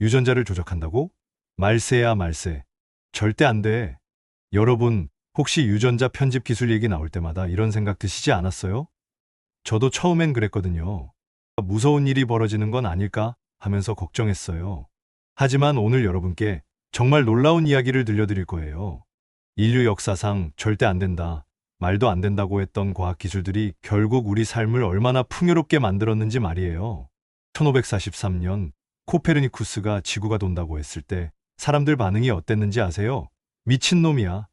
유전자를 조작한다고? 말세야 말세. 절대 안 돼. 여러분, 혹시 유전자 편집 기술 얘기 나올 때마다 이런 생각 드시지 않았어요? 저도 처음엔 그랬거든요. 무서운 일이 벌어지는 건 아닐까 하면서 걱정했어요. 하지만 오늘 여러분께 정말 놀라운 이야기를 들려드릴 거예요. 인류 역사상 절대 안 된다, 말도 안 된다고 했던 과학 기술들이 결국 우리 삶을 얼마나 풍요롭게 만들었는지 말이에요. 1543년 코페르니쿠스가 지구가 돈다고 했을 때 사람들 반응이 어땠는지 아세요? 미친놈이야.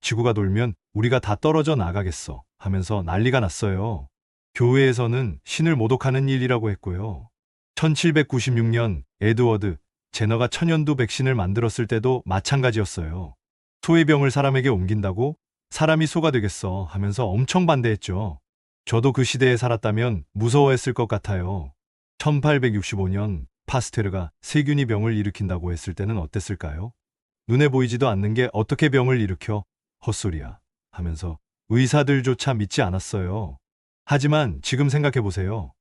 지구가 돌면 우리가 다 떨어져 나가겠어 하면서 난리가 났어요. 교회에서는 신을 모독하는 일이라고 했고요. 1796년 에드워드 제너가 천연두 백신을 만들었을 때도 마찬가지였어요. 소의 병을 사람에게 옮긴다고 사람이 소가 되겠어 하면서 엄청 반대했죠. 저도 그 시대에 살았다면 무서워했을 것 같아요. 1865년 파스테르가 세균이 병을 일으킨다고 했을 때는 어땠을까요? 눈에 보이지도 않는 게 어떻게 병을 일으켜? 헛소리야. 하면서 의사들조차 믿지 않았어요. 하지만 지금 생각해 보세요.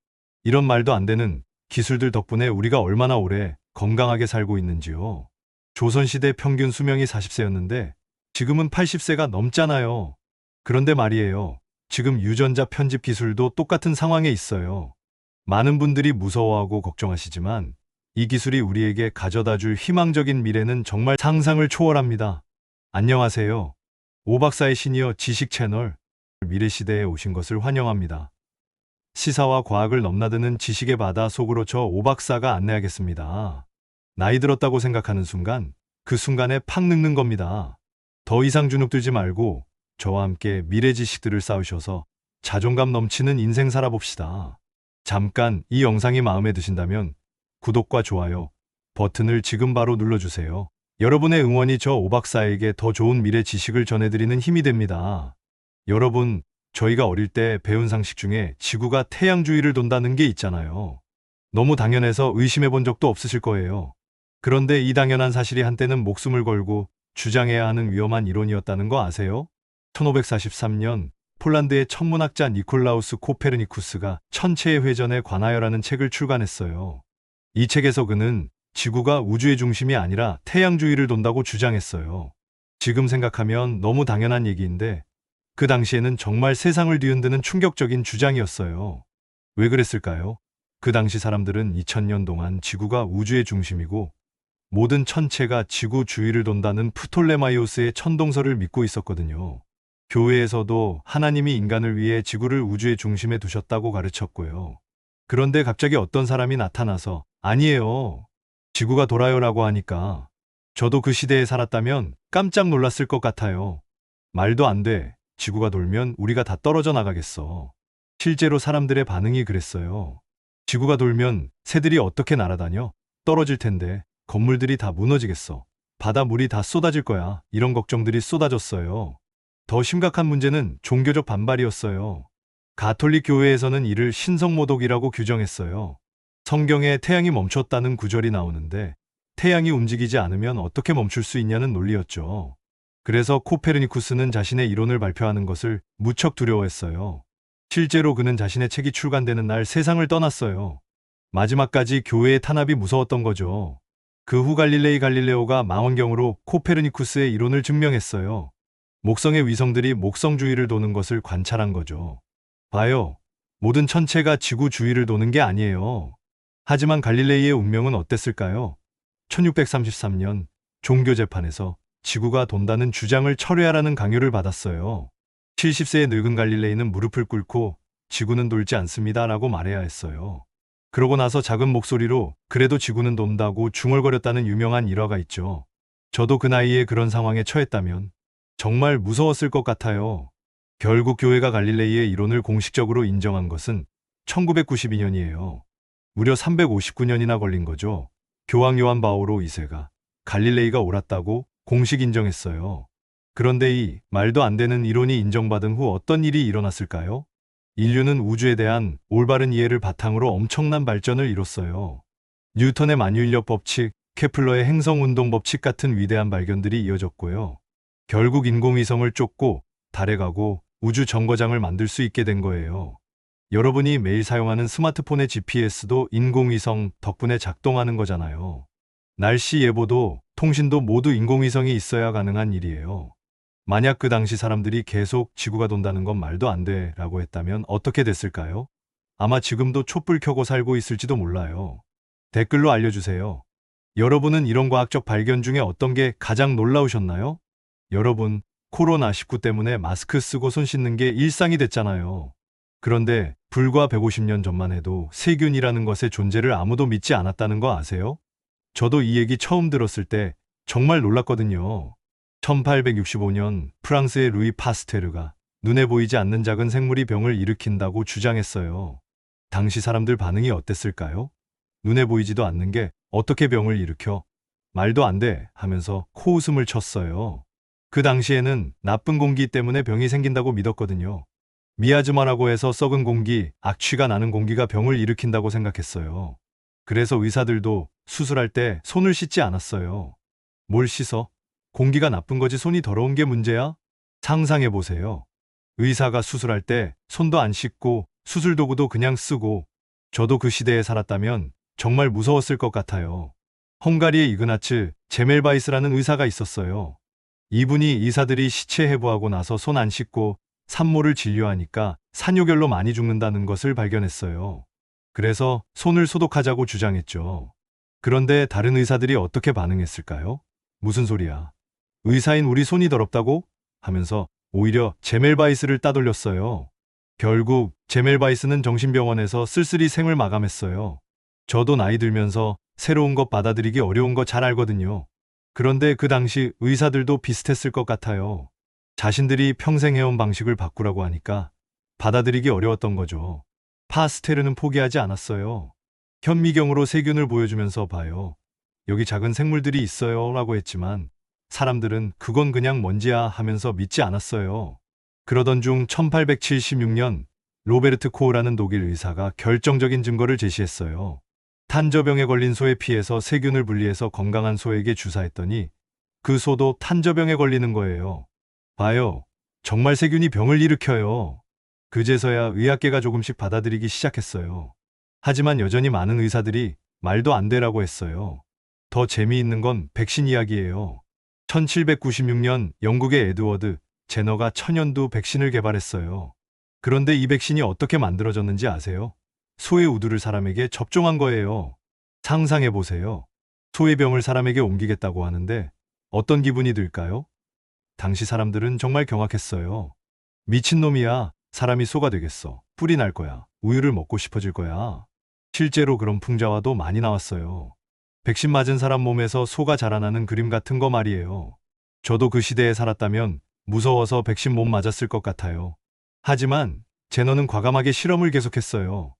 이런 말도 안 되는 기술들 덕분에 우리가 얼마나 오래 건강하게 살고 있는지요. 조선시대 평균 수명이 40세였는데 지금은 80세가 넘잖아요. 그런데 말이에요. 지금 유전자 편집 기술도 똑같은 상황에 있어요. 많은 분들이 무서워하고 걱정하시지만 이 기술이 우리에게 가져다 줄 희망적인 미래는 정말 상상을 초월합니다. 안녕하세요. 오박사의 시니어 지식 채널 미래 시대에 오신 것을 환영합니다. 시사와 과학을 넘나드는 지식의 바다 속으로 저 오박사가 안내하겠습니다. 나이 들었다고 생각하는 순간 그 순간에 팍 늙는 겁니다. 더 이상 주눅들지 말고 저와 함께 미래 지식들을 쌓으셔서 자존감 넘치는 인생 살아봅시다. 잠깐 이 영상이 마음에 드신다면 구독과 좋아요 버튼을 지금 바로 눌러주세요. 여러분의 응원이 저 오박사에게 더 좋은 미래 지식을 전해드리는 힘이 됩니다. 여러분, 저희가 어릴 때 배운 상식 중에 지구가 태양 주위를 돈다는 게 있잖아요. 너무 당연해서 의심해 본 적도 없으실 거예요. 그런데 이 당연한 사실이 한때는 목숨을 걸고 주장해야 하는 위험한 이론이었다는 거 아세요? 1543년 폴란드의 천문학자 니콜라우스 코페르니쿠스가 천체의 회전에 관하여라는 책을 출간했어요. 이 책에서 그는 지구가 우주의 중심이 아니라 태양 주위를 돈다고 주장했어요. 지금 생각하면 너무 당연한 얘기인데 그 당시에는 정말 세상을 뒤흔드는 충격적인 주장이었어요. 왜 그랬을까요? 그 당시 사람들은 2000년 동안 지구가 우주의 중심이고 모든 천체가 지구 주위를 돈다는 프톨레마이오스의 천동설을 믿고 있었거든요. 교회에서도 하나님이 인간을 위해 지구를 우주의 중심에 두셨다고 가르쳤고요. 그런데 갑자기 어떤 사람이 나타나서 아니에요. 지구가 돌아요라고 하니까 저도 그 시대에 살았다면 깜짝 놀랐을 것 같아요. 말도 안 돼. 지구가 돌면 우리가 다 떨어져 나가겠어. 실제로 사람들의 반응이 그랬어요. 지구가 돌면 새들이 어떻게 날아다녀? 떨어질 텐데 건물들이 다 무너지겠어. 바다 물이 다 쏟아질 거야. 이런 걱정들이 쏟아졌어요. 더 심각한 문제는 종교적 반발이었어요. 가톨릭 교회에서는 이를 신성모독이라고 규정했어요. 성경에 태양이 멈췄다는 구절이 나오는데 태양이 움직이지 않으면 어떻게 멈출 수 있냐는 논리였죠. 그래서 코페르니쿠스는 자신의 이론을 발표하는 것을 무척 두려워했어요. 실제로 그는 자신의 책이 출간되는 날 세상을 떠났어요. 마지막까지 교회의 탄압이 무서웠던 거죠. 그 후 갈릴레이 갈릴레오가 망원경으로 코페르니쿠스의 이론을 증명했어요. 목성의 위성들이 목성 주위를 도는 것을 관찰한 거죠. 봐요. 모든 천체가 지구 주위를 도는 게 아니에요. 하지만 갈릴레이의 운명은 어땠을까요? 1633년 종교 재판에서 지구가 돈다는 주장을 철회하라는 강요를 받았어요. 70세의 늙은 갈릴레이는 무릎을 꿇고 지구는 돌지 않습니다 라고 말해야 했어요. 그러고 나서 작은 목소리로 그래도 지구는 돈다고 중얼거렸다는 유명한 일화가 있죠. 저도 그 나이에 그런 상황에 처했다면 정말 무서웠을 것 같아요. 결국 교회가 갈릴레이의 이론을 공식적으로 인정한 것은 1992년이에요. 무려 359년이나 걸린 거죠. 교황 요한 바오로 2세가 갈릴레이가 옳았다고 공식 인정했어요. 그런데 이 말도 안 되는 이론이 인정받은 후 어떤 일이 일어났을까요? 인류는 우주에 대한 올바른 이해를 바탕으로 엄청난 발전을 이뤘어요. 뉴턴의 만유인력 법칙, 케플러의 행성운동 법칙 같은 위대한 발견들이 이어졌고요. 결국 인공위성을 쫓고 달에 가고 우주 정거장을 만들 수 있게 된 거예요. 여러분이 매일 사용하는 스마트폰의 GPS도 인공위성 덕분에 작동하는 거잖아요. 날씨 예보도 통신도 모두 인공위성이 있어야 가능한 일이에요. 만약 그 당시 사람들이 계속 지구가 돈다는 건 말도 안 돼 라고 했다면 어떻게 됐을까요? 아마 지금도 촛불 켜고 살고 있을지도 몰라요. 댓글로 알려주세요. 여러분은 이런 과학적 발견 중에 어떤 게 가장 놀라우셨나요? 여러분, 코로나19 때문에 마스크 쓰고 손 씻는 게 일상이 됐잖아요. 그런데 불과 150년 전만 해도 세균이라는 것의 존재를 아무도 믿지 않았다는 거 아세요? 저도 이 얘기 처음 들었을 때 정말 놀랐거든요. 1865년 프랑스의 루이 파스테르가 눈에 보이지 않는 작은 생물이 병을 일으킨다고 주장했어요. 당시 사람들 반응이 어땠을까요? 눈에 보이지도 않는 게 어떻게 병을 일으켜? 말도 안 돼 하면서 코웃음을 쳤어요. 그 당시에는 나쁜 공기 때문에 병이 생긴다고 믿었거든요. 미아즈마라고 해서 썩은 공기, 악취가 나는 공기가 병을 일으킨다고 생각했어요. 그래서 의사들도 수술할 때 손을 씻지 않았어요. 뭘 씻어? 공기가 나쁜 거지 손이 더러운 게 문제야? 상상해 보세요. 의사가 수술할 때 손도 안 씻고 수술 도구도 그냥 쓰고 저도 그 시대에 살았다면 정말 무서웠을 것 같아요. 헝가리의 이그나츠 제멜바이스라는 의사가 있었어요. 이분이 의사들이 시체 해부하고 나서 손 안 씻고 산모를 진료하니까 산효결로 많이 죽는다는 것을 발견했어요. 그래서 손을 소독하자고 주장했죠. 그런데 다른 의사들이 어떻게 반응했을까요? 무슨 소리야? 의사인 우리 손이 더럽다고? 하면서 오히려 제멜바이스를 따돌렸어요. 결국 제멜바이스는 정신병원에서 쓸쓸히 생을 마감했어요. 저도 나이 들면서 새로운 것 받아들이기 어려운 거 잘 알거든요. 그런데 그 당시 의사들도 비슷했을 것 같아요. 자신들이 평생 해온 방식을 바꾸라고 하니까 받아들이기 어려웠던 거죠. 파스테르는 포기하지 않았어요. 현미경으로 세균을 보여주면서 봐요. 여기 작은 생물들이 있어요. 라고 했지만 사람들은 그건 그냥 먼지야 하면서 믿지 않았어요. 그러던 중 1876년 로베르트 코우라는 독일 의사가 결정적인 증거를 제시했어요. 탄저병에 걸린 소에 피해서 세균을 분리해서 건강한 소에게 주사했더니 그 소도 탄저병에 걸리는 거예요. 봐요. 정말 세균이 병을 일으켜요. 그제서야 의학계가 조금씩 받아들이기 시작했어요. 하지만 여전히 많은 의사들이 말도 안 되라고 했어요. 더 재미있는 건 백신 이야기예요. 1796년 영국의 에드워드 제너가 천연두 백신을 개발했어요. 그런데 이 백신이 어떻게 만들어졌는지 아세요? 소의 우두를 사람에게 접종한 거예요. 상상해 보세요. 소의 병을 사람에게 옮기겠다고 하는데 어떤 기분이 들까요? 당시 사람들은 정말 경악했어요. 미친놈이야. 사람이 소가 되겠어. 뿔이 날 거야. 우유를 먹고 싶어질 거야. 실제로 그런 풍자화도 많이 나왔어요. 백신 맞은 사람 몸에서 소가 자라나는 그림 같은 거 말이에요. 저도 그 시대에 살았다면 무서워서 백신 못 맞았을 것 같아요. 하지만 제너는 과감하게 실험을 계속했어요.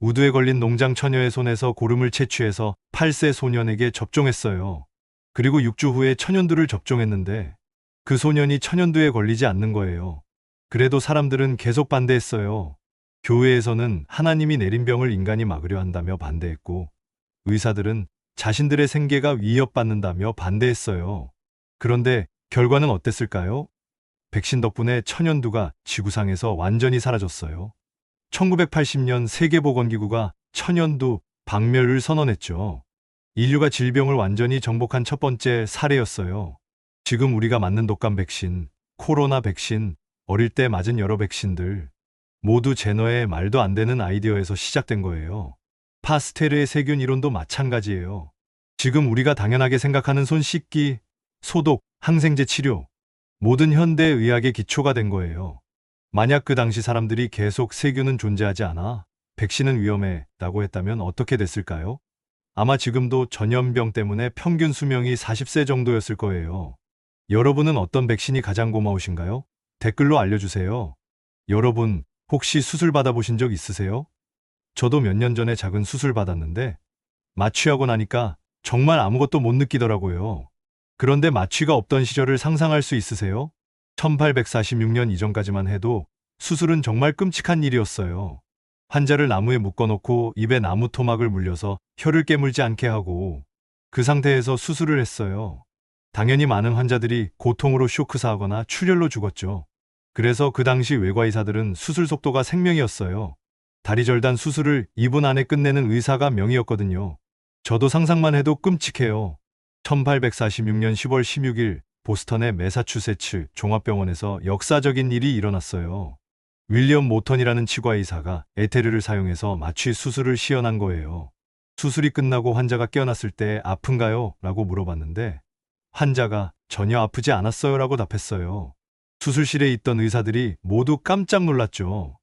우두에 걸린 농장 처녀의 손에서 고름을 채취해서 8세 소년에게 접종했어요. 그리고 6주 후에 천연두를 접종했는데 그 소년이 천연두에 걸리지 않는 거예요. 그래도 사람들은 계속 반대했어요. 교회에서는 하나님이 내린 병을 인간이 막으려 한다며 반대했고 의사들은 자신들의 생계가 위협받는다며 반대했어요. 그런데 결과는 어땠을까요? 백신 덕분에 천연두가 지구상에서 완전히 사라졌어요. 1980년 세계보건기구가 천연두 박멸을 선언했죠. 인류가 질병을 완전히 정복한 첫 번째 사례였어요. 지금 우리가 맞는 독감 백신, 코로나 백신, 어릴 때 맞은 여러 백신들 모두 제너의 말도 안 되는 아이디어에서 시작된 거예요. 파스테르의 세균 이론도 마찬가지예요. 지금 우리가 당연하게 생각하는 손 씻기, 소독, 항생제 치료, 모든 현대 의학의 기초가 된 거예요. 만약 그 당시 사람들이 계속 세균은 존재하지 않아 백신은 위험해 라고 했다면 어떻게 됐을까요? 아마 지금도 전염병 때문에 평균 수명이 40세 정도였을 거예요. 여러분은 어떤 백신이 가장 고마우신가요? 댓글로 알려주세요. 여러분, 혹시 수술 받아보신 적 있으세요? 저도 몇 년 전에 작은 수술 받았는데 마취하고 나니까 정말 아무것도 못 느끼더라고요. 그런데 마취가 없던 시절을 상상할 수 있으세요? 1846년 이전까지만 해도 수술은 정말 끔찍한 일이었어요. 환자를 나무에 묶어놓고 입에 나무 토막을 물려서 혀를 깨물지 않게 하고 그 상태에서 수술을 했어요. 당연히 많은 환자들이 고통으로 쇼크사하거나 출혈로 죽었죠. 그래서 그 당시 외과의사들은 수술 속도가 생명이었어요. 다리 절단 수술을 2분 안에 끝내는 의사가 명이었거든요. 저도 상상만 해도 끔찍해요. 1846년 10월 16일 보스턴의 매사추세츠 종합병원에서 역사적인 일이 일어났어요. 윌리엄 모턴이라는 치과의사가 에테르를 사용해서 마취 수술을 시연한 거예요. 수술이 끝나고 환자가 깨어났을 때 아픈가요? 라고 물어봤는데 환자가 전혀 아프지 않았어요 라고 답했어요. 수술실에 있던 의사들이 모두 깜짝 놀랐죠.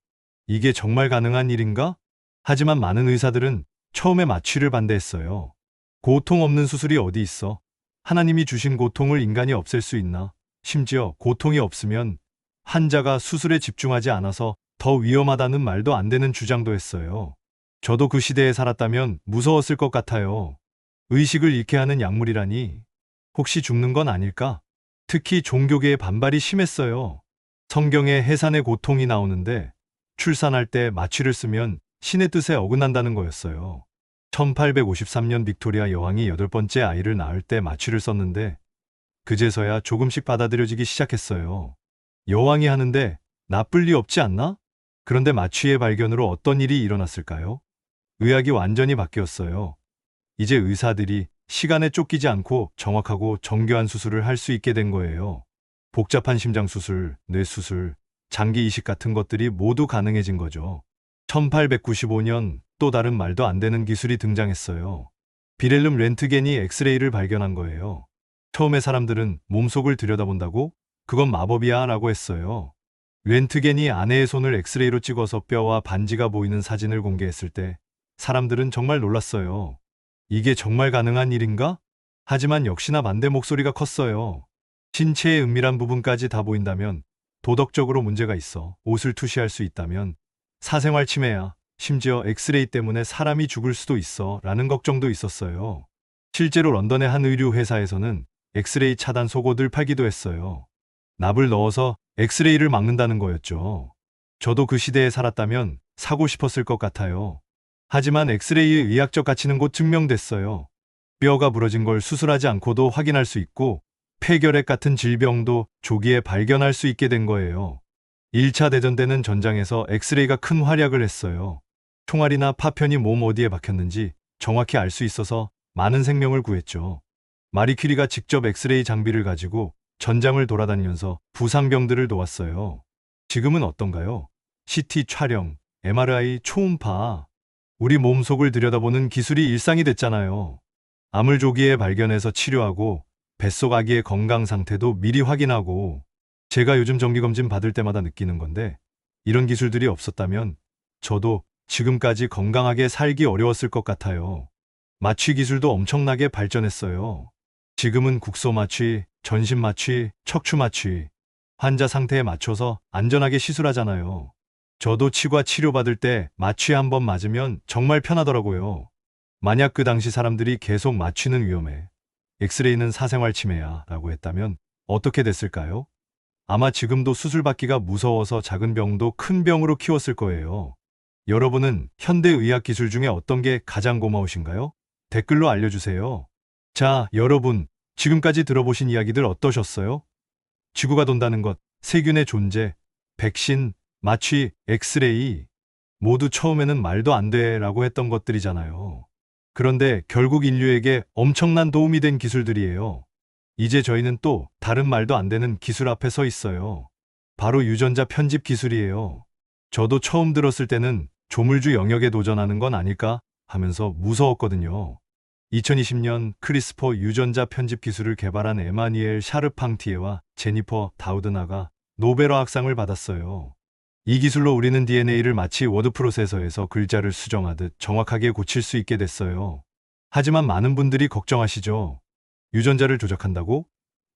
이게 정말 가능한 일인가? 하지만 많은 의사들은 처음에 마취를 반대했어요. 고통 없는 수술이 어디 있어? 하나님이 주신 고통을 인간이 없앨 수 있나? 심지어 고통이 없으면 환자가 수술에 집중하지 않아서 더 위험하다는 말도 안 되는 주장도 했어요. 저도 그 시대에 살았다면 무서웠을 것 같아요. 의식을 잃게 하는 약물이라니 혹시 죽는 건 아닐까? 특히 종교계의 반발이 심했어요. 성경에 해산의 고통이 나오는데 출산할 때 마취를 쓰면 신의 뜻에 어긋난다는 거였어요. 1853년 빅토리아 여왕이 여덟 번째 아이를 낳을 때 마취를 썼는데 그제서야 조금씩 받아들여지기 시작했어요. 여왕이 하는데 나쁠 리 없지 않나? 그런데 마취의 발견으로 어떤 일이 일어났을까요? 의학이 완전히 바뀌었어요. 이제 의사들이 시간에 쫓기지 않고 정확하고 정교한 수술을 할 수 있게 된 거예요. 복잡한 심장 수술, 뇌 수술, 장기 이식 같은 것들이 모두 가능해진 거죠. 1895년 또 다른 말도 안 되는 기술이 등장했어요. 비렐름 렌트겐이 엑스레이를 발견한 거예요. 처음에 사람들은 몸속을 들여다본다고 그건 마법이야 라고 했어요. 렌트겐이 아내의 손을 엑스레이로 찍어서 뼈와 반지가 보이는 사진을 공개했을 때 사람들은 정말 놀랐어요. 이게 정말 가능한 일인가? 하지만 역시나 반대 목소리가 컸어요. 신체의 은밀한 부분까지 다 보인다면 도덕적으로 문제가 있어. 옷을 투시할 수 있다면 사생활 침해야. 심지어 엑스레이 때문에 사람이 죽을 수도 있어. 라는 걱정도 있었어요. 실제로 런던의 한 의류 회사에서는 엑스레이 차단 속옷을 팔기도 했어요. 납을 넣어서 엑스레이를 막는다는 거였죠. 저도 그 시대에 살았다면 사고 싶었을 것 같아요. 하지만 엑스레이의 의학적 가치는 곧 증명됐어요. 뼈가 부러진 걸 수술하지 않고도 확인할 수 있고 폐결핵 같은 질병도 조기에 발견할 수 있게 된 거예요. 1차 대전 때는 전장에서 엑스레이가 큰 활약을 했어요. 총알이나 파편이 몸 어디에 박혔는지 정확히 알 수 있어서 많은 생명을 구했죠. 마리 퀴리가 직접 엑스레이 장비를 가지고 전장을 돌아다니면서 부상병들을 도왔어요. 지금은 어떤가요? CT 촬영, MRI 초음파, 우리 몸속을 들여다보는 기술이 일상이 됐잖아요. 암을 조기에 발견해서 치료하고 뱃속 아기의 건강 상태도 미리 확인하고 제가 요즘 정기검진 받을 때마다 느끼는 건데 이런 기술들이 없었다면 저도 지금까지 건강하게 살기 어려웠을 것 같아요. 마취 기술도 엄청나게 발전했어요. 지금은 국소 마취, 전신 마취, 척추 마취, 환자 상태에 맞춰서 안전하게 시술하잖아요. 저도 치과 치료받을 때 마취 한 번 맞으면 정말 편하더라고요. 만약 그 당시 사람들이 계속 마취는 위험해. 엑스레이는 사생활 침해야 라고 했다면 어떻게 됐을까요? 아마 지금도 수술받기가 무서워서 작은 병도 큰 병으로 키웠을 거예요. 여러분은 현대 의학 기술 중에 어떤 게 가장 고마우신가요? 댓글로 알려주세요. 자, 여러분, 지금까지 들어보신 이야기들 어떠셨어요? 지구가 돈다는 것, 세균의 존재, 백신, 마취, 엑스레이, 모두 처음에는 말도 안 돼 라고 했던 것들이잖아요. 그런데 결국 인류에게 엄청난 도움이 된 기술들이에요. 이제 저희는 또 다른 말도 안 되는 기술 앞에 서 있어요. 바로 유전자 편집 기술이에요. 저도 처음 들었을 때는 조물주 영역에 도전하는 건 아닐까 하면서 무서웠거든요. 2020년 크리스퍼 유전자 편집 기술을 개발한 에마니엘 샤르팡티에와 제니퍼 다우드나가 노벨화학상을 받았어요. 이 기술로 우리는 DNA를 마치 워드 프로세서에서 글자를 수정하듯 정확하게 고칠 수 있게 됐어요. 하지만 많은 분들이 걱정하시죠. 유전자를 조작한다고?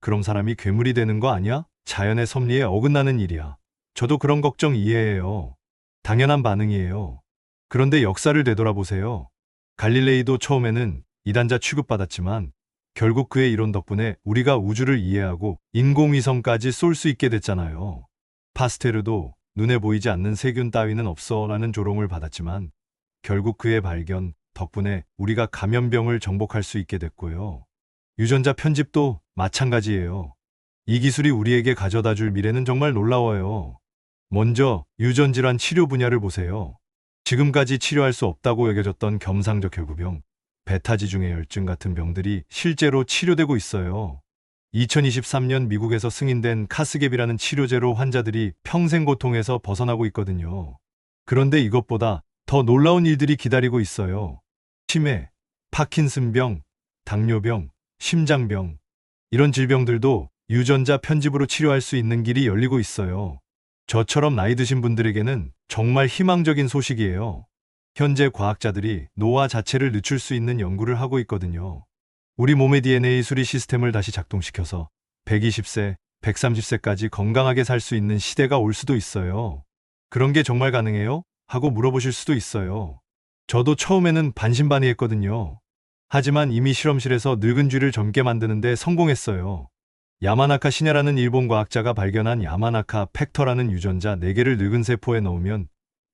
그럼 사람이 괴물이 되는 거 아니야? 자연의 섭리에 어긋나는 일이야. 저도 그런 걱정 이해해요. 당연한 반응이에요. 그런데 역사를 되돌아보세요. 갈릴레이도 처음에는 이단자 취급받았지만 결국 그의 이론 덕분에 우리가 우주를 이해하고 인공위성까지 쏠 수 있게 됐잖아요. 파스테르도 눈에 보이지 않는 세균 따위는 없어 라는 조롱을 받았지만 결국 그의 발견 덕분에 우리가 감염병을 정복할 수 있게 됐고요. 유전자 편집도 마찬가지예요. 이 기술이 우리에게 가져다 줄 미래는 정말 놀라워요. 먼저 유전질환 치료 분야를 보세요. 지금까지 치료할 수 없다고 여겨졌던 겸상적 혈구병, 베타지중의 열증 같은 병들이 실제로 치료되고 있어요. 2023년 미국에서 승인된 카스갭이라는 치료제로 환자들이 평생 고통에서 벗어나고 있거든요. 그런데 이것보다 더 놀라운 일들이 기다리고 있어요. 치매, 파킨슨병, 당뇨병, 심장병, 이런 질병들도 유전자 편집으로 치료할 수 있는 길이 열리고 있어요. 저처럼 나이 드신 분들에게는 정말 희망적인 소식이에요. 현재 과학자들이 노화 자체를 늦출 수 있는 연구를 하고 있거든요. 우리 몸의 DNA 수리 시스템을 다시 작동시켜서 120세, 130세까지 건강하게 살 수 있는 시대가 올 수도 있어요. 그런 게 정말 가능해요? 하고 물어보실 수도 있어요. 저도 처음에는 반신반의했거든요. 하지만 이미 실험실에서 늙은 쥐를 젊게 만드는데 성공했어요. 야마나카 시냐라는 일본 과학자가 발견한 야마나카 팩터라는 유전자 4개를 늙은 세포에 넣으면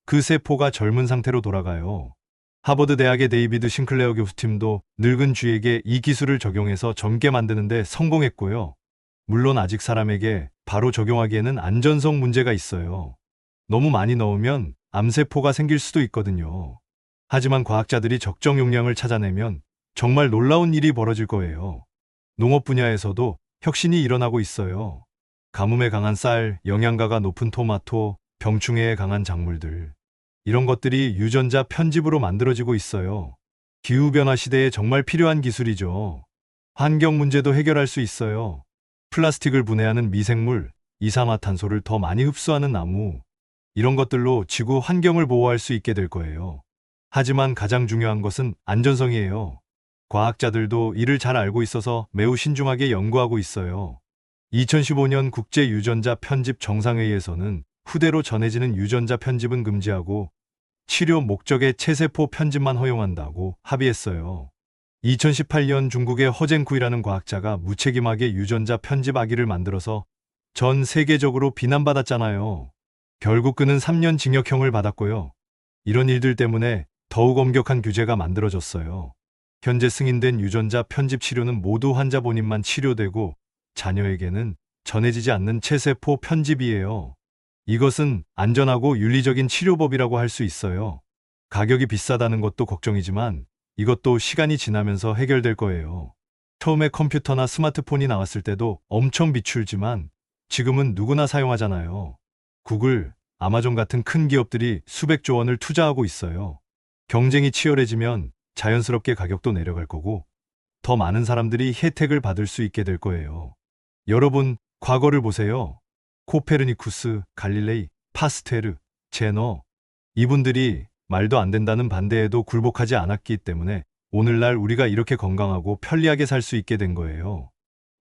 그 세포가 젊은 상태로 돌아가요. 하버드 대학의 데이비드 싱클레어 교수팀도 늙은 쥐에게 이 기술을 적용해서 젊게 만드는 데 성공했고요. 물론 아직 사람에게 바로 적용하기에는 안전성 문제가 있어요. 너무 많이 넣으면 암세포가 생길 수도 있거든요. 하지만 과학자들이 적정 용량을 찾아내면 정말 놀라운 일이 벌어질 거예요. 농업 분야에서도 혁신이 일어나고 있어요. 가뭄에 강한 쌀, 영양가가 높은 토마토, 병충해에 강한 작물들. 이런 것들이 유전자 편집으로 만들어지고 있어요. 기후변화 시대에 정말 필요한 기술이죠. 환경 문제도 해결할 수 있어요. 플라스틱을 분해하는 미생물, 이산화탄소를 더 많이 흡수하는 나무. 이런 것들로 지구 환경을 보호할 수 있게 될 거예요. 하지만 가장 중요한 것은 안전성이에요. 과학자들도 이를 잘 알고 있어서 매우 신중하게 연구하고 있어요. 2015년 국제 유전자 편집 정상회의에서는 후대로 전해지는 유전자 편집은 금지하고 치료 목적의 체세포 편집만 허용한다고 합의했어요. 2018년 중국의 허젠쿠이라는 과학자가 무책임하게 유전자 편집 아기를 만들어서 전 세계적으로 비난받았잖아요. 결국 그는 3년 징역형을 받았고요. 이런 일들 때문에 더욱 엄격한 규제가 만들어졌어요. 현재 승인된 유전자 편집 치료는 모두 환자 본인만 치료되고 자녀에게는 전해지지 않는 체세포 편집이에요. 이것은 안전하고 윤리적인 치료법이라고 할 수 있어요. 가격이 비싸다는 것도 걱정이지만 이것도 시간이 지나면서 해결될 거예요. 처음에 컴퓨터나 스마트폰이 나왔을 때도 엄청 비출지만 지금은 누구나 사용하잖아요. 구글, 아마존 같은 큰 기업들이 수백조 원을 투자하고 있어요. 경쟁이 치열해지면 자연스럽게 가격도 내려갈 거고 더 많은 사람들이 혜택을 받을 수 있게 될 거예요. 여러분, 과거를 보세요. 코페르니쿠스, 갈릴레이, 파스테르, 제너. 이분들이 말도 안 된다는 반대에도 굴복하지 않았기 때문에 오늘날 우리가 이렇게 건강하고 편리하게 살 수 있게 된 거예요.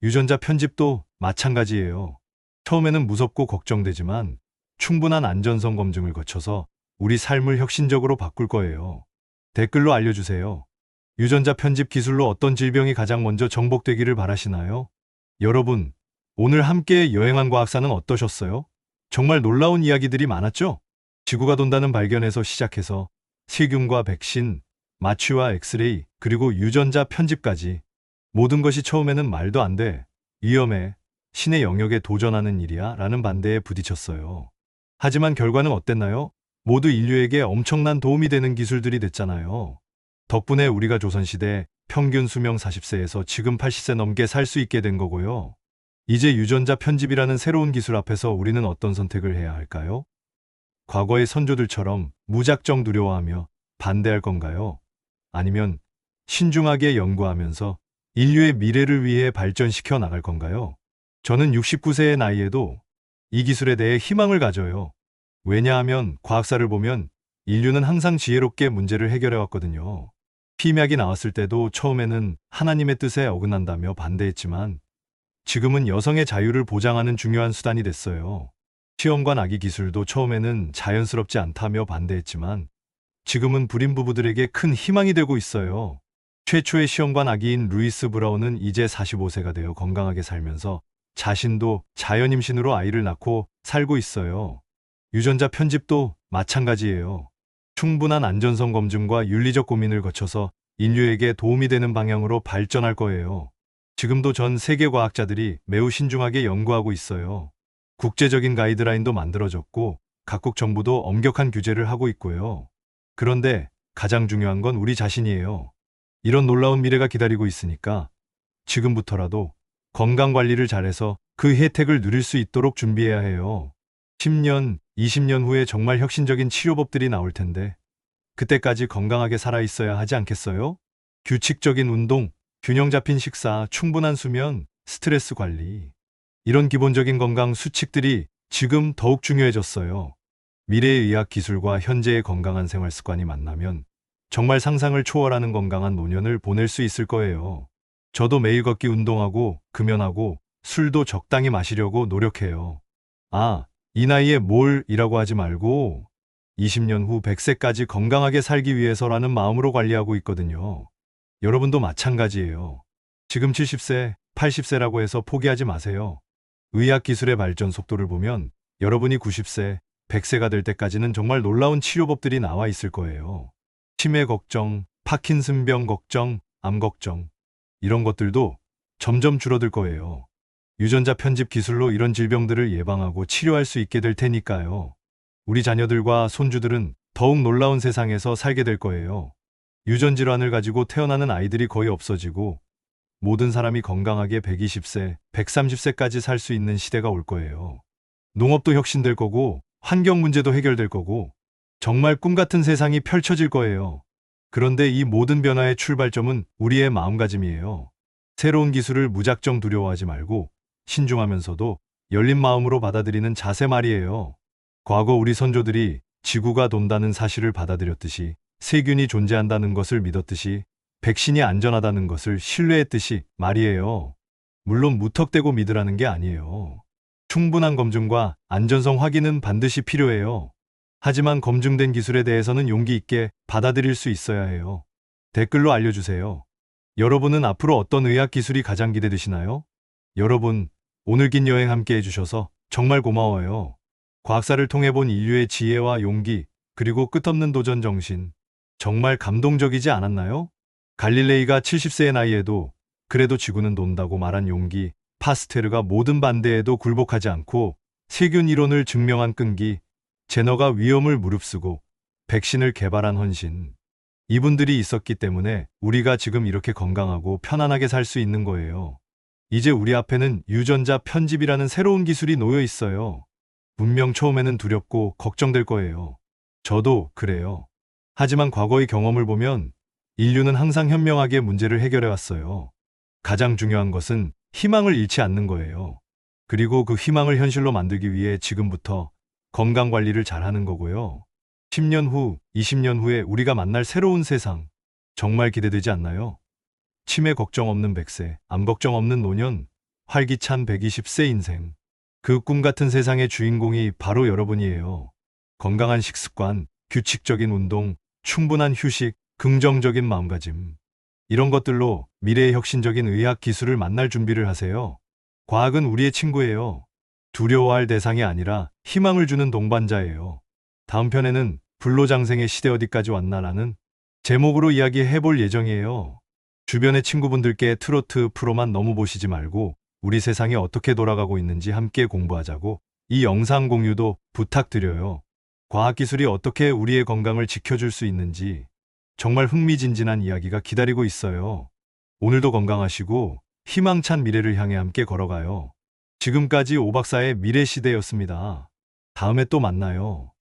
유전자 편집도 마찬가지예요. 처음에는 무섭고 걱정되지만 충분한 안전성 검증을 거쳐서 우리 삶을 혁신적으로 바꿀 거예요. 댓글로 알려주세요. 유전자 편집 기술로 어떤 질병이 가장 먼저 정복되기를 바라시나요? 여러분, 오늘 함께 여행한 과학사는 어떠셨어요? 정말 놀라운 이야기들이 많았죠? 지구가 돈다는 발견에서 시작해서 세균과 백신, 마취와 엑스레이, 그리고 유전자 편집까지 모든 것이 처음에는 말도 안 돼, 위험해, 신의 영역에 도전하는 일이야 라는 반대에 부딪혔어요. 하지만 결과는 어땠나요? 모두 인류에게 엄청난 도움이 되는 기술들이 됐잖아요. 덕분에 우리가 조선시대 평균 수명 40세에서 지금 80세 넘게 살 수 있게 된 거고요. 이제 유전자 편집이라는 새로운 기술 앞에서 우리는 어떤 선택을 해야 할까요? 과거의 선조들처럼 무작정 두려워하며 반대할 건가요? 아니면 신중하게 연구하면서 인류의 미래를 위해 발전시켜 나갈 건가요? 저는 69세의 나이에도 이 기술에 대해 희망을 가져요. 왜냐하면 과학사를 보면 인류는 항상 지혜롭게 문제를 해결해 왔거든요. 피맥이 나왔을 때도 처음에는 하나님의 뜻에 어긋난다며 반대했지만 지금은 여성의 자유를 보장하는 중요한 수단이 됐어요. 시험관 아기 기술도 처음에는 자연스럽지 않다며 반대했지만 지금은 불임 부부들에게 큰 희망이 되고 있어요. 최초의 시험관 아기인 루이스 브라운은 이제 45세가 되어 건강하게 살면서 자신도 자연 임신으로 아이를 낳고 살고 있어요. 유전자 편집도 마찬가지예요. 충분한 안전성 검증과 윤리적 고민을 거쳐서 인류에게 도움이 되는 방향으로 발전할 거예요. 지금도 전 세계 과학자들이 매우 신중하게 연구하고 있어요. 국제적인 가이드라인도 만들어졌고 각국 정부도 엄격한 규제를 하고 있고요. 그런데 가장 중요한 건 우리 자신이에요. 이런 놀라운 미래가 기다리고 있으니까 지금부터라도 건강 관리를 잘해서 그 혜택을 누릴 수 있도록 준비해야 해요. 10년, 20년 후에 정말 혁신적인 치료법들이 나올 텐데 그때까지 건강하게 살아 있어야 하지 않겠어요? 규칙적인 운동, 균형 잡힌 식사, 충분한 수면, 스트레스 관리. 이런 기본적인 건강 수칙들이 지금 더욱 중요해졌어요. 미래의 의학 기술과 현재의 건강한 생활 습관이 만나면 정말 상상을 초월하는 건강한 노년을 보낼 수 있을 거예요. 저도 매일 걷기 운동하고 금연하고 술도 적당히 마시려고 노력해요. 아, 이 나이에 뭘 이라고 하지 말고 20년 후 100세까지 건강하게 살기 위해서라는 마음으로 관리하고 있거든요. 여러분도 마찬가지예요. 지금 70세, 80세라고 해서 포기하지 마세요. 의학 기술의 발전 속도를 보면 여러분이 90세, 100세가 될 때까지는 정말 놀라운 치료법들이 나와 있을 거예요. 치매 걱정, 파킨슨병 걱정, 암 걱정. 이런 것들도 점점 줄어들 거예요. 유전자 편집 기술로 이런 질병들을 예방하고 치료할 수 있게 될 테니까요. 우리 자녀들과 손주들은 더욱 놀라운 세상에서 살게 될 거예요. 유전 질환을 가지고 태어나는 아이들이 거의 없어지고 모든 사람이 건강하게 120세, 130세까지 살 수 있는 시대가 올 거예요. 농업도 혁신될 거고 환경 문제도 해결될 거고 정말 꿈 같은 세상이 펼쳐질 거예요. 그런데 이 모든 변화의 출발점은 우리의 마음가짐이에요. 새로운 기술을 무작정 두려워하지 말고 신중하면서도 열린 마음으로 받아들이는 자세 말이에요. 과거 우리 선조들이 지구가 돈다는 사실을 받아들였듯이 세균이 존재한다는 것을 믿었듯이 백신이 안전하다는 것을 신뢰했듯이 말이에요. 물론 무턱대고 믿으라는 게 아니에요. 충분한 검증과 안전성 확인은 반드시 필요해요. 하지만 검증된 기술에 대해서는 용기 있게 받아들일 수 있어야 해요. 댓글로 알려주세요. 여러분은 앞으로 어떤 의학 기술이 가장 기대되시나요? 여러분, 오늘 긴 여행 함께 해주셔서 정말 고마워요. 과학사를 통해 본 인류의 지혜와 용기, 그리고 끝없는 도전 정신. 정말 감동적이지 않았나요? 갈릴레이가 70세의 나이에도 그래도 지구는 돈다고 말한 용기, 파스테르가 모든 반대에도 굴복하지 않고 세균 이론을 증명한 끈기, 제너가 위험을 무릅쓰고 백신을 개발한 헌신. 이분들이 있었기 때문에 우리가 지금 이렇게 건강하고 편안하게 살 수 있는 거예요. 이제 우리 앞에는 유전자 편집이라는 새로운 기술이 놓여 있어요. 분명 처음에는 두렵고 걱정될 거예요. 저도 그래요. 하지만 과거의 경험을 보면 인류는 항상 현명하게 문제를 해결해 왔어요. 가장 중요한 것은 희망을 잃지 않는 거예요. 그리고 그 희망을 현실로 만들기 위해 지금부터 건강 관리를 잘 하는 거고요. 10년 후, 20년 후에 우리가 만날 새로운 세상 정말 기대되지 않나요? 치매 걱정 없는 100세, 암 걱정 없는 노년, 활기찬 120세 인생. 그 꿈 같은 세상의 주인공이 바로 여러분이에요. 건강한 식습관, 규칙적인 운동, 충분한 휴식, 긍정적인 마음가짐. 이런 것들로 미래의 혁신적인 의학 기술을 만날 준비를 하세요. 과학은 우리의 친구예요. 두려워할 대상이 아니라 희망을 주는 동반자예요. 다음 편에는 불로장생의 시대 어디까지 왔나라는 제목으로 이야기해 볼 예정이에요. 주변의 친구분들께 트로트 프로만 너무 보시지 말고 우리 세상이 어떻게 돌아가고 있는지 함께 공부하자고 이 영상 공유도 부탁드려요. 과학기술이 어떻게 우리의 건강을 지켜줄 수 있는지 정말 흥미진진한 이야기가 기다리고 있어요. 오늘도 건강하시고 희망찬 미래를 향해 함께 걸어가요. 지금까지 오박사의 미래시대였습니다. 다음에 또 만나요.